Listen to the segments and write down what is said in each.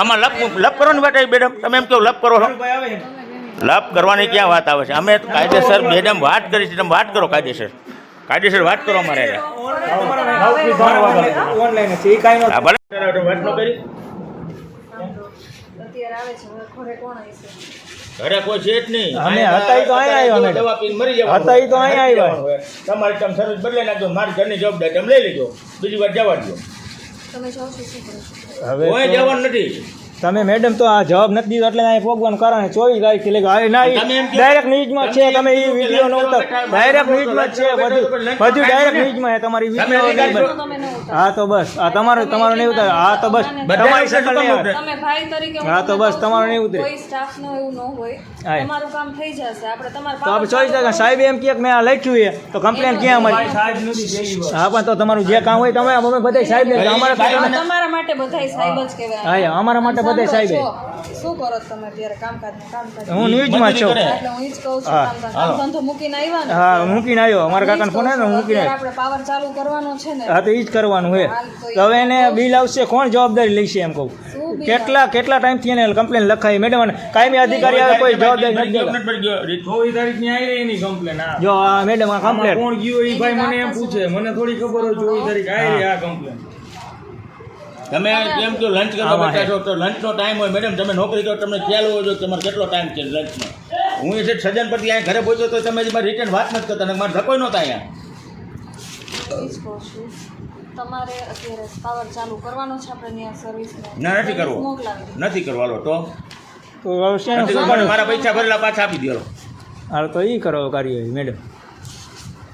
આમાં લપ લપ કરવાની વાત આવી મેડમ તમે એમ કહો લપ કરો છો ભાઈ આવે ને. લપ કરવાની ક્યાં વાત આવે છે? અમે કાયદેસર મેડમ વાત કરી છે. તમે વાત કરો કાયદેસર. કાયદેસર વાત કરો અમારે ન ઘરે કોણ હશે ઘરે કોઈ છે જ નહીં. અમે હતા ઈ તો અહીં આવ્યા દવા પીને મરી જવાનું. હતા તો અહીંયા આવ્યા. તમારે તમે સર્વિસ બદલાઈ નાખજો. મારી ઘરની જવાબદારી. તમે લઈ લેજો. બીજી વાર જવા દો હવે કોઈ જવાનું નથી. તમે મેડમ તો આ જવાબ નથી દીધો એટલે અહીં ભોગવાનું કારણ ચોવીસ તારીખ લઈ ના તમે એમ ડાયરેક્ટ ન્યૂઝમાં જ છે તમે એ વીડિયો નો ઉતર. ડાયરેક્ટ ન્યૂઝમાં જ છે બધું. બધું ડાયરેક્ટ ન્યૂઝમાં છે તમારી તમે વીડિયો ન હા તો બસ. આ તમારો તમારું નહીં ઉતર. હા તો બસ. બધા તમારી શકલ નહીં કામ આવે. તમે ભાઈ તરીકે હું તો બસ તમારો નહીં ઉતરે. કોઈ સ્ટાફનું એવું ન હોય. હા. તમારું કામ થઈ જશે. તો આપણે ચોવીસ તારીખ સાહેબ એમ કે મેં આ લખ્યું છે તો કમ્પ્લેન ક્યાં અમારી હા પણ તો તમારું જે કામ હોય તમે અમે બધા સાહેબ ને અમારે માટે બધાય સાહેબ જ કહેવાય. અમારા માટે બધા સાહેબ શું કરો તમે અત્યારે? કામકાજ કામકાજ? હું ન્યૂઝમાં છું. એટલે હું જ કહું છું હા. કામકાજ. ધંધો મૂકીને આવ્યા ને હા મૂકીને આવ્યો અમારા કાકાને ફોન આવ્યો મૂકીને આપણે પાવર ચાલુ કરવાનો છે ને. હા તો એ જ કરવાનું તો હવે એને બિલ આવશે કોણ જવાબદારી લેશે એમ કહું. કેટલા કેટલા ટાઈમથી એને કમ્પ્લેન લખાઈ? મેડમ કાયમી અધિકારી આવે કોઈ જવાબદારી નથી. તારીખની આવી એની કમ્પ્લેન જો મેડમ આ કમ્પ્લેન કોણ ગયો એ ભાઈ મને એમ પૂછે. મને થોડી ખબર હોય ચોવીસ તારીખ આવી આ કમ્પ્લેન તમે કેમ કે લંચ કરવા બેઠા છો તો લંચનો ટાઈમ હોય મેડમ તમે નોકરી કરો તમને ખ્યાલ હોવો જોઈએ તમારે કેટલો ટાઈમ છે લંચનો હું એ છે સજન પરથી અહીંયા ઘરે પહોંચ્યો તો તમે મારી રિટર્ન વાત નથી કરતા મારે ધકોય નહોતા અહીંયા. તમારે અત્યારે પાવર ચાલુ કરવાનો છે આપણે ત્યાં સર્વિસને ના. નથી કરવો. નથી કરવાનો હાલો તો? તો? મારા પૈસા ભરેલા પાછા આપી દો હાલ. તો એ કરો કાર્ય મેડમ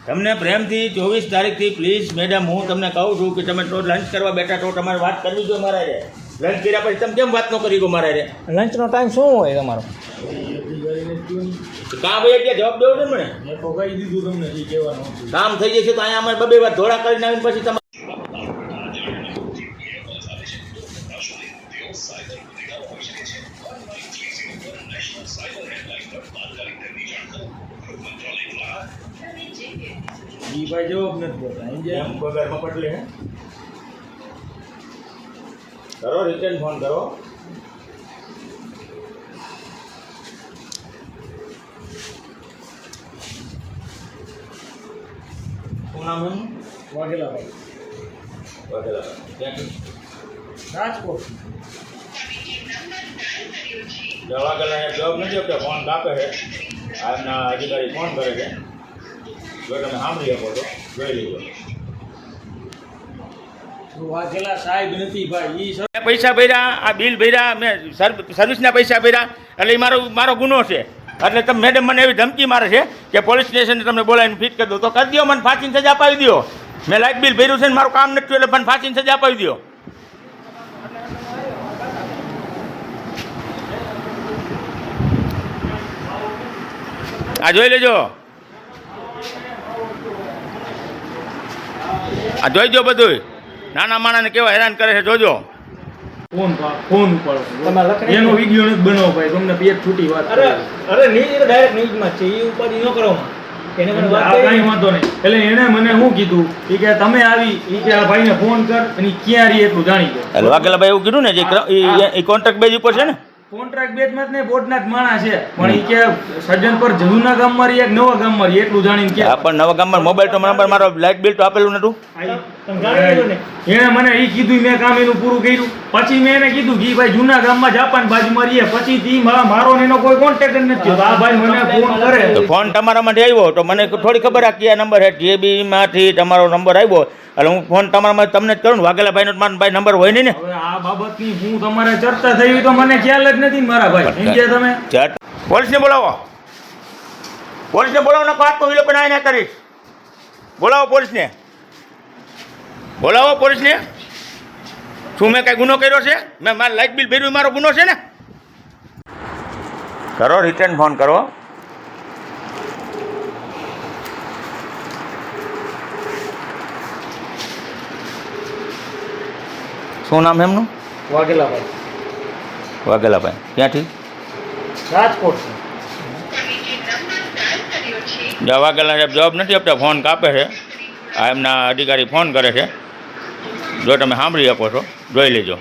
તમને પ્રેમથી ચોવીસ તારીખથી પ્લીઝ મેડમ હું તમને કહું છું કે તમે તો લંચ કરવા બેઠા તો તમારે વાત કરવી જોઈએ મારા રે. લંચ કર્યા પછી તમે કેમ વાત ન કરી ગયો મારા રે? લંચનો ટાઈમ શું હોય તમારો? કામ ભાઈ ત્યાં જવાબ દેવો છે ને મને મેં કહી દીધું તમને જે કહેવાનું કામ થઈ જશે તો અહીંયા અમારે બબે વાર ધોળા કરીને આવીને પછી તમે ઈ ભાઈ જવાબ નથી દેતા સમજ્યા? એમ પગારમાં પટલે હે કરો રિટર્ન ફોન કરો શું નામ એમનું વાઘેલા ભાઈ વાઘેલા ક્યાંથી રાજકોટ દવા કલાક જવાબ નથી આપતા ફોન કાપે છે આ એમના અધિકારી ફોન કરે છે જો તમે સાંભળી શકો તો જોઈ લેજો. વાઘેલા સાહેબ નથી ભાઈ ઈ પૈસા ભર્યા આ બિલ ભર્યા મેં સર્વ- સર્વિસના પૈસા ભર્યા એટલે એ મારો મારો ગુનો છે. એટલે તમે મેડમ મને એવી ધમકી મારે છે કે પોલીસ સ્ટેશને તમને બોલાવીને ફિટ કરી દો. તો કરી દો મને ફાંસીની સજા અપાવી દો મેં લાઇટ બિલ ભર્યું છે ને મારું કામ નથી એટલે મને ફાંસીની સજા અપાવી દો આ જોઈ લેજો. આ જોઈજો બધું નાના માણાને કેવા હેરાન કરે છે જોજો. ફોન ફોન ઉપાડો એનો વીડિયો નથી બનાવો ભાઈ તમને પેટ છૂટી વાત અરે અરે ન્યૂઝ ડાયરેક્ટ ન્યૂઝમાં છે એ ઉપાધિ ન કરો એને મને વાત આ કરી. કાંઈ વાંધો નહીં. એટલે એને મને શું કીધું? ઈ કે તમે આવી એ કે આ ભાઈને ફોન કર અને ક્યાં રહી એટલું જાણી લે. એટલે વાઘેલાભાઈ એવું કીધું ને જે એ કોન્ટ્રાક્ટ બેઝ ઉપર છે ને? કોન્ટ્રાક્ટ બેઝમાં જ નહીં બોર્ડના જ માણસ છે. પણ ઈ કે સજ્જન પર જૂના ગામમાં રહી એક નવા ગામમાં રહી એટલું જાણીને કે. પણ નવા ગામમાં મોબાઈલ તો નંબર મારો લાઇટ બિલ તો આપેલું નતું. ને? એને મને ઈ કીધું મેં કામ એનું પૂરું કર્યું. પછી મેં એને કીધું કે ભાઈ જૂના ગામમાં જાપાન બાજુમાં રહીએ. પછી થી મારો એનો કોઈ કોન્ટેક્ટ જ નથી આ ભાઈ મને ફોન કરે. તો ફોન તમારા માટે આવ્યો તો મને થોડી ખબર આ કયા નંબર છે. જેબી માંથી તમારો નંબર આવ્યો. એટલે હું ફોન તમારા તમને જ કરું વાઘેલા ભાઈનો મારો ભાઈ નંબર હોય નહીં ને? હવે આ બાબતની હું તમારે ચર્ચા થઈ તો મને ખ્યાલ જ નથી મારા ભાઈ. સમજ્યા તમે. પોલીસને બોલાવો. પોલીસને બોલાવો ને વાત તો એ લોકો કરીશ બોલાવો પોલીસને. બોલાવો પોલીસને. શું મેં કઈ ગુનો કર્યો છે? મેં મારા લાઇટ બિલ ભર્યું મારો ગુનો છે ને? કરો રિટર્ન ફોન કરો. શું નામ એમનું? વાઘેલાભાઈ. વાઘેલાભાઈ. ક્યાંથી? રાજકોટ વાઘેલા સાહેબ જવાબ નથી આપતા ફોન કાપે છે. આ એમના અધિકારી ફોન કરે છે. જો તમે સાંભળી શકો છો જોઈ લેજો.